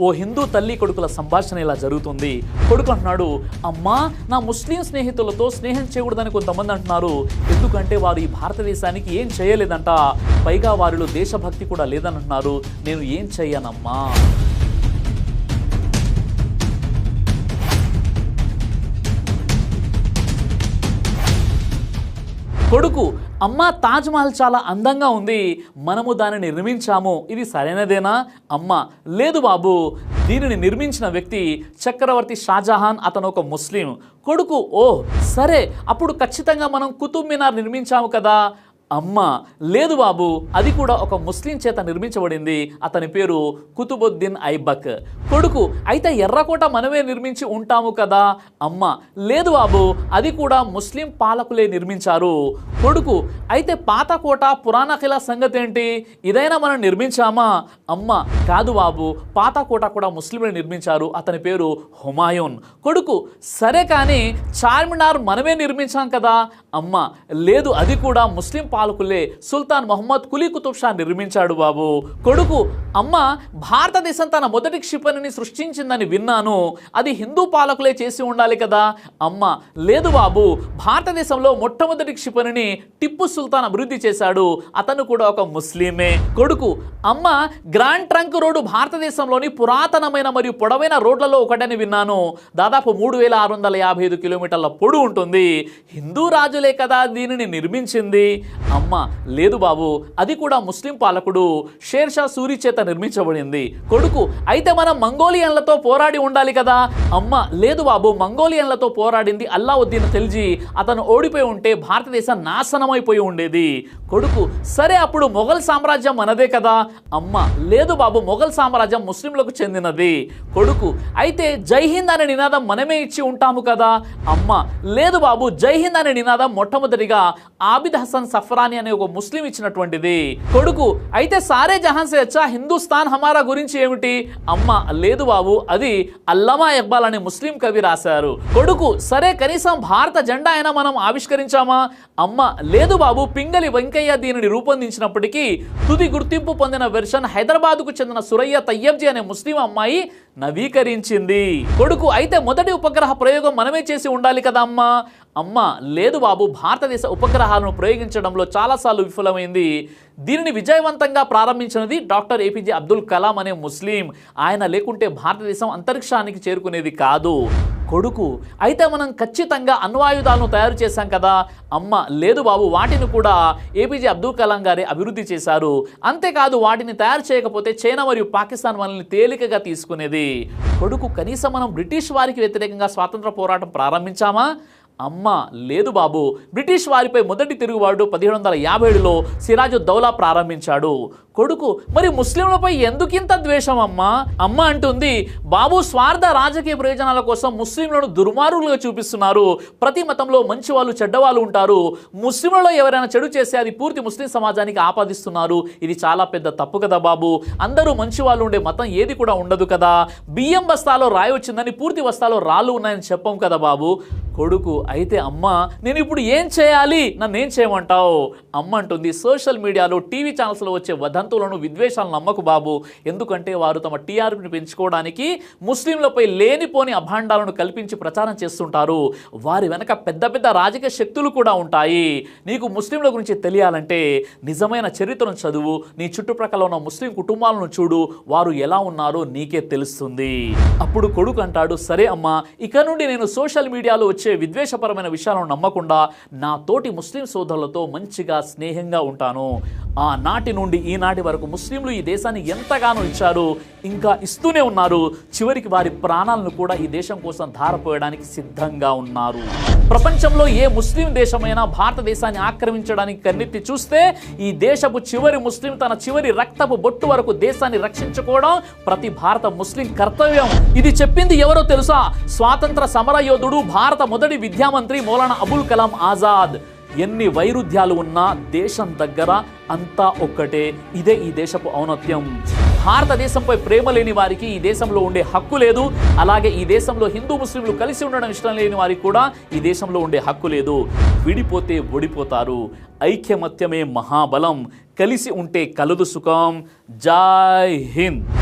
ఓ హిందూ తల్లి కొడుకుల సంభాషణ ఇలా జరుగుతుంది. కొడుకు అంటున్నాడు అమ్మా నా ముస్లిం స్నేహితులతో స్నేహం చేయకూడదని కొంతమంది అంటున్నారు. ఎందుకంటే వారు ఈ భారతదేశానికి ఏం చేయలేదంట. పైగా వారిలో దేశభక్తి కూడా లేదని అంటున్నారు నేను ఏం చెయ్యనమ్మా కొడుకు అమ్మ తాజ్ మహల్ చాలా అందంగా ఉంది మనము దానిని నిర్మించాము. ఇది సరైనదేనా? అమ్మ లేదు బాబు. దీనిని నిర్మించిన వ్యక్తి చక్రవర్తి షాజహాన్ అతను ఒక ముస్లిం. కొడుకు ఓ సరే అప్పుడు ఖచ్చితంగా మనం కుతుబ్ మినార్ నిర్మించాము కదా. అమ్మ లేదు బాబు అది కూడా ఒక ముస్లిం చేత నిర్మించబడింది. అతని పేరు కుతుబుద్దీన్ ఐబక్. కొడుకు అయితే ఎర్రకోట మనమే నిర్మించి ఉంటాము కదా? అమ్మ లేదు బాబు అది కూడా ముస్లిం పాలకులే నిర్మించారు. కొడుకు అయితే పాత కోట పురాణ కిలా సంగతి ఏంటి? ఇదైనా మనం నిర్మించామా? అమ్మ కాదు బాబు పాత కోట కూడా ముస్లింలు నిర్మించారు. అతని పేరు హుమాయూన్. కొడుకు సరే కానీ చార్మినార్ మనమే నిర్మించాం కదా? అమ్మ లేదు అది కూడా ముస్లిం పాల పాలకులే సుల్తాన్ మొహమ్మద్ కులీ కుతుబ్ షా నిర్మించాడు బాబు. కొడుకు అమ్మ భారతదేశం తన మొదటి క్షిపణిని సృష్టించిందని విన్నాను. అది హిందూ పాలకులే చేసి ఉండాలి కదా. అమ్మ లేదు బాబు. భారతదేశంలో మొట్టమొదటి క్షిపణిని టిప్పు సుల్తాన్ అభివృద్ధి చేశాడు. అతను కూడా ఒక ముస్లిమే. కొడుకు అమ్మ గ్రాండ్ ట్రంక్ రోడ్డు భారతదేశంలోని పురాతనమైన మరియు పొడవైన రోడ్లలో ఒకటని విన్నాను. దాదాపు మూడు వేల ఆరు వందల యాభై ఐదు కిలోమీటర్ల పొడు ఉంటుంది. హిందూ రాజులే కదా దీనిని నిర్మించింది. అమ్మ లేదు బాబు అది కూడా ముస్లిం పాలకుడు షేర్షా సూరి చేత నిర్మించబడింది. కొడుకు అయితే మనం మంగోలియన్లతో పోరాడి ఉండాలి కదా? అమ్మ లేదు బాబు మంగోలియన్లతో పోరాడింది అల్లావుద్దీన్ ఖిల్జీ. అతను ఓడిపోయి ఉంటే భారతదేశం నాశనమైపోయి ఉండేది. కొడుకు సరే అప్పుడు మొఘల్ సామ్రాజ్యం మనదే కదా? అమ్మ లేదు బాబు మొఘల్ సామ్రాజ్యం ముస్లింలకు చెందినది. కొడుకు అయితే జై హింద్ అనే నినాదం మనమే ఇచ్చి ఉంటాము కదా? అమ్మ లేదు బాబు జై హింద్ అనే నినాదం మొట్టమొదటిగా ఆబిద్ హసన్ సఫరా సఫ్రాని అనే ఒక ముస్లిం ఇచ్చినటువంటిది. కొడుకు అయితే సారే జహాన్ సే అచ్చా హిందుస్థాన్ హమారా గురించి ఏమిటి? అమ్మ లేదు బాబు అది అల్లమా ఇక్బాల్ అనే ముస్లిం కవి రాశారు. కొడుకు సరే కనీసం భారత జెండా అయినా మనం ఆవిష్కరించామా? అమ్మ లేదు బాబు పింగళి వెంకయ్య దీనిని రూపొందించినప్పటికీ తుది గుర్తింపు పొందిన వెర్షన్ హైదరాబాద్కు చెందిన సురయ్య తయ్యబ్జీ అనే ముస్లిం అమ్మాయి నవీకరించింది. కొడుకు అయితే మొదటి ఉపగ్రహ ప్రయోగం మనమే చేసి ఉండాలి కదా అమ్మా. అమ్మ లేదు బాబు భారతదేశ ఉపగ్రహాలను ప్రయోగించడంలో చాలాసార్లు విఫలమైంది. దీనిని విజయవంతంగా ప్రారంభించినది డాక్టర్ ఏపీజే అబ్దుల్ కలాం అనే ముస్లిం. ఆయన లేకుంటే భారతదేశం అంతరిక్షానికి చేరుకునేది కాదు. కొడుకు. అయితే మనం ఖచ్చితంగా అణ్వాయుధాలను తయారు చేశాం కదా. అమ్మ లేదు బాబు వాటిని కూడా ఏపీజే అబ్దుల్ కలాం గారే అభివృద్ధి చేశారు. అంతేకాదు వాటిని తయారు చేయకపోతే చైనా మరియు పాకిస్తాన్ మనల్ని తేలికగా తీసుకునేది. కొడుకు కనీసం మనం బ్రిటిష్ వారికి వ్యతిరేకంగా స్వాతంత్ర పోరాటం ప్రారంభించామా? అమ్మ లేదు బాబు. బ్రిటిష్ వారిపై మొదటి తిరుగుబాటు పదిహేడు వందల యాభై ఏడులో సిరాజు దౌలా ప్రారంభించాడు. కొడుకు మరి ముస్లింలపై ఎందుకింత ద్వేషం అమ్మా? అమ్మ అంటుంది బాబు స్వార్థ రాజకీయ ప్రయోజనాల కోసం ముస్లింలను దుర్మార్గులుగా చూపిస్తున్నారు. ప్రతి మతంలో మంచి వాళ్ళు చెడ్డవాళ్ళు ఉంటారు. ముస్లింలలో ఎవరైనా చెడు చేస్తే అది పూర్తి ముస్లిం సమాజానికి ఆపాదిస్తున్నారు. ఇది చాలా పెద్ద తప్పు కదా బాబు. అందరూ మంచి వాళ్ళు ఉండే మతం ఏది కూడా ఉండదు కదా. బియ్యం బస్తాలో రాయి వచ్చిందని పూర్తి బస్తాలో రాళ్ళు ఉన్నాయని చెప్పం కదా బాబు. కొడుకు అయితే అమ్మ నేను ఇప్పుడు ఏం చేయాలి? నన్ను ఏం చేయమంటావు? అమ్మ అంటుంది సోషల్ మీడియాలో టీవీ ఛానల్స్లో వచ్చే వదంతులను విద్వేషాలను నమ్మకు బాబు. ఎందుకంటే వారు తమ టీఆర్పీని పెంచుకోవడానికి ముస్లింలపై లేనిపోని అభాండాలను కల్పించి ప్రచారం చేస్తుంటారు. వారి వెనక పెద్ద పెద్ద రాజకీయ శక్తులు కూడా ఉంటాయి. నీకు ముస్లింల గురించి తెలియాలంటే నిజమైన చరిత్రను చదువు. నీ చుట్టుప్రక్కల ఉన్న ముస్లిం కుటుంబాలను చూడు. వారు ఎలా ఉన్నారో నీకే తెలుస్తుంది. అప్పుడు కొడుకు అంటాడు సరే అమ్మా ఇక నుండి నేను సోషల్ మీడియాలో వచ్చి విద్వేషపరమైన విషయాలను నమ్మకుండా నా తోటి ముస్లిం సోదరులతో మంచిగా స్నేహంగా ఉంటాను. ఆ నాటి నుండి ఈనాటి వరకు ముస్లింలు ఈ దేశాన్ని ఎంతగానో ఇచ్చారు ఇంకా ఇస్తూనే ఉన్నారు. చివరికి వారి ప్రాణాలను కూడా ఈ దేశం కోసం ధారపోయడానికి సిద్ధంగా ఉన్నారు. ప్రపంచంలో ఏ ముస్లిం దేశమైనా భారతదేశాన్ని ఆక్రమించడానికి కన్నెత్తి చూస్తే ఈ దేశపు చివరి ముస్లిం తన చివరి రక్తపు బొట్టు వరకు దేశాన్ని రక్షించుకోవడం ప్రతి భారత ముస్లిం కర్తవ్యం. ఇది చెప్పింది ఎవరో తెలుసా? స్వాతంత్ర సమర యోధుడు భారత మొదటి విద్యామంత్రి మౌలానా అబుల్ కలాం ఆజాద్. ఎన్ని వైరుధ్యాలు ఉన్నా దేశం దగ్గర అంతా ఒక్కటే. ఇదే ఈ దేశపు ఔన్నత్యం. భారతదేశంపై ప్రేమ లేని వారికి ఈ దేశంలో ఉండే హక్కు లేదు. అలాగే ఈ దేశంలో హిందూ ముస్లింలు కలిసి ఉండడం ఇష్టం లేని వారికి కూడా ఈ దేశంలో ఉండే హక్కు లేదు. విడిపోతే ఓడిపోతారు. ఐక్యమత్యమే మహాబలం. కలిసి ఉంటే కలదు సుఖం. జై హింద్!